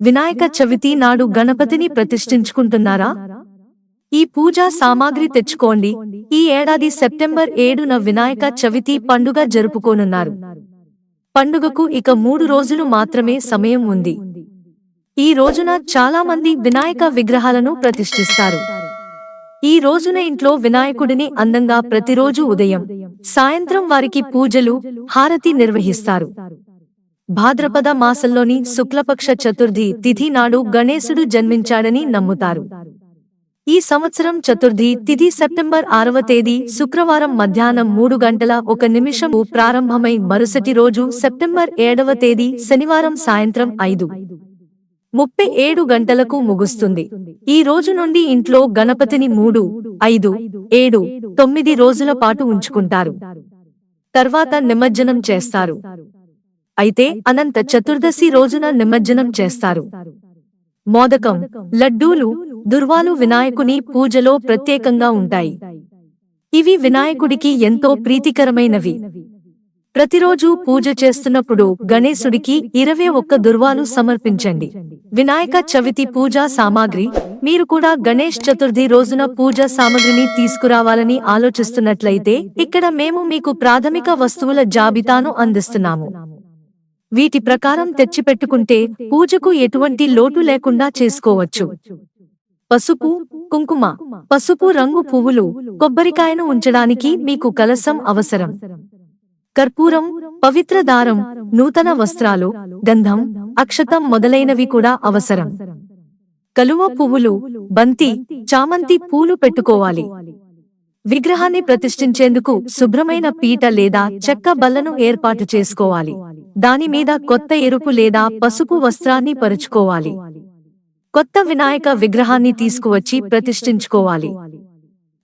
వినాయక చవితి నాడు గణపతిని ప్రతిష్ఠించుకుంటున్నారా? ఈ పూజా సామాగ్రి తెచ్చుకోండి. ఈ ఏడాది సెప్టెంబర్ ఏడున వినాయక చవితి పండుగ జరుపుకోనున్నారు. పండుగకు ఇక మూడు రోజులు మాత్రమే సమయం ఉంది. ఈ రోజున చాలా మంది వినాయక విగ్రహాలను ప్రతిష్ఠిస్తారు. ఈ రోజున ఇంట్లో వినాయకుడిని అందంగా ప్రతిరోజు ఉదయం సాయంత్రం వారికి పూజలు హారతి నిర్వహిస్తారు. భాద్రపద మాసంలోని శుక్లపక్ష చతుర్థి తిథి నాడు గణేశుడు జన్మించాడని నమ్ముతారు. ఈ సంవత్సరం చతుర్థి తిథి సెప్టెంబర్ ఆరవ తేదీ శుక్రవారం మధ్యాహ్నం మూడు గంటల ఒక నిమిషము ప్రారంభమై మరుసటి రోజు సెప్టెంబర్ ఏడవ తేదీ శనివారం సాయంత్రం ఐదు. ముప్పై ఏడు గంటలకు ముగుస్తుంది. ఈ రోజు నుండి ఇంట్లో గణపతిని మూడు ఐదు ఏడు తొమ్మిది రోజుల పాటు ఉంచుకుంటారు. తర్వాత నిమజ్జనం చేస్తారు. అయితే అనంత చతుర్దశి రోజున నిమజ్జనం చేస్తారు. మోదకం లడ్డూలు దుర్వాలు వినాయకుని పూజలో ప్రత్యేకంగా ఉంటాయి. ఇవి వినాయకుడికి ఎంతో ప్రీతికరమైనవి. ప్రతిరోజు పూజ చేస్తున్నప్పుడు గణేశుడికి ఇరవై ఒక్క దుర్వాలు సమర్పించండి. వినాయక చవితి పూజా సామాగ్రి. మీరు కూడా గణేష్ చతుర్థి రోజున పూజా సామాగ్రిని తీసుకురావాలని ఆలోచిస్తున్నట్లయితే ఇక్కడ మేము మీకు ప్రాథమిక వస్తువుల జాబితాను అందిస్తున్నాము. వీటి ప్రకారం తెచ్చిపెట్టుకుంటే పూజకు ఎటువంటి లోటు లేకుండా చేసుకోవచ్చు. పసుపు కుంకుమ పసుపు రంగు పువ్వులు కొబ్బరికాయను ఉంచడానికి మీకు కలసం అవసరం. కర్పూరం పవిత్ర దారం నూతన వస్త్రాలు గంధం అక్షతం మొదలైనవి కూడా అవసరం. కలువ పువ్వులు బంతి చామంతి పూలు పెట్టుకోవాలి. విగ్రహాన్ని ప్రతిష్ఠించేందుకు శుభ్రమైన పీట లేదా చెక్క బల్లను ఏర్పాటు చేసుకోవాలి. దాని మీద కొత్త ఎరుపు లేదా పసుపు వస్త్రాన్ని పరుచుకోవాలి. కొత్త వినాయక విగ్రహాన్ని తీసుకువచ్చి ప్రతిష్ఠించుకోవాలి.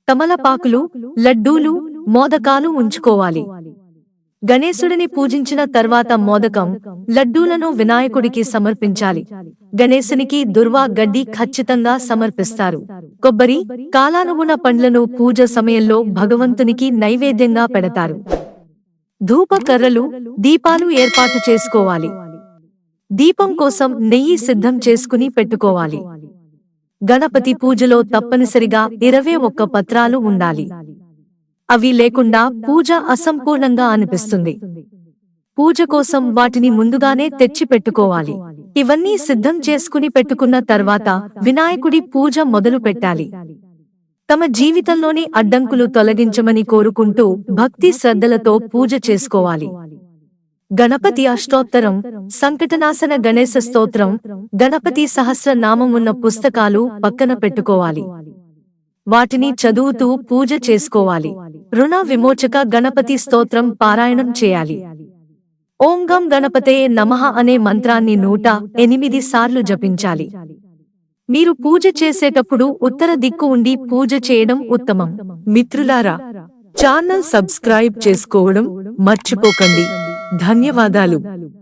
తమలపాకులు లడ్డూలు మోదకాలు ఉంచుకోవాలి. గణేశుడిని పూజించిన తర్వాత మోదకం లడ్డూలను వినాయకుడికి సమర్పించాలి. గణేశునికి దుర్వా గడ్డి ఖచ్చితంగా సమర్పిస్తారు. కొబ్బరి కాలానుగుణ పండ్లను పూజ సమయంలో భగవంతునికి నైవేద్యంగా పెడతారు. ధూప కర్రలు దీపాలు ఏర్పాటు చేసుకోవాలి. దీపం కోసం నెయ్యి సిద్ధం చేసుకుని పెట్టుకోవాలి. గణపతి పూజలో తప్పనిసరిగా ఇరవై ఒక్క పత్రాలు ఉండాలి. అవి లేకుండా పూజ అసంపూర్ణంగా అనిపిస్తుంది. పూజ కోసం వాటిని ముందుగానే తెచ్చి పెట్టుకోవాలి ఇవన్నీ సిద్ధం చేసుకుని పెట్టుకున్న తర్వాత వినాయకుడి పూజ మొదలు పెట్టాలి. తమ జీవితంలోని అడ్డంకులు తొలగించమని కోరుకుంటూ భక్తి శ్రద్ధలతో పూజ చేసుకోవాలి. గణపతి అష్టోత్తరం సంకటనాశన గణేశ స్తోత్రం గణపతి సహస్ర నామం ఉన్న పుస్తకాలు పక్కన పెట్టుకోవాలి. వాటిని చదువుతూ పూజ చేసుకోవాలి. రుణ విమోచక గణపతి స్తోత్రం పారాయణం చేయాలి. ఓం గం గణపతే నమః అనే మంత్రాన్ని నూట ఎనిమిది సార్లు జపించాలి. మీరు పూజ చేసేటప్పుడు ఉత్తర దిక్కు ఉండి పూజ చేయడం ఉత్తమం. మిత్రులారా ఛానల్ సబ్స్క్రైబ్ చేసుకోవడం మర్చిపోకండి. ధన్యవాదాలు.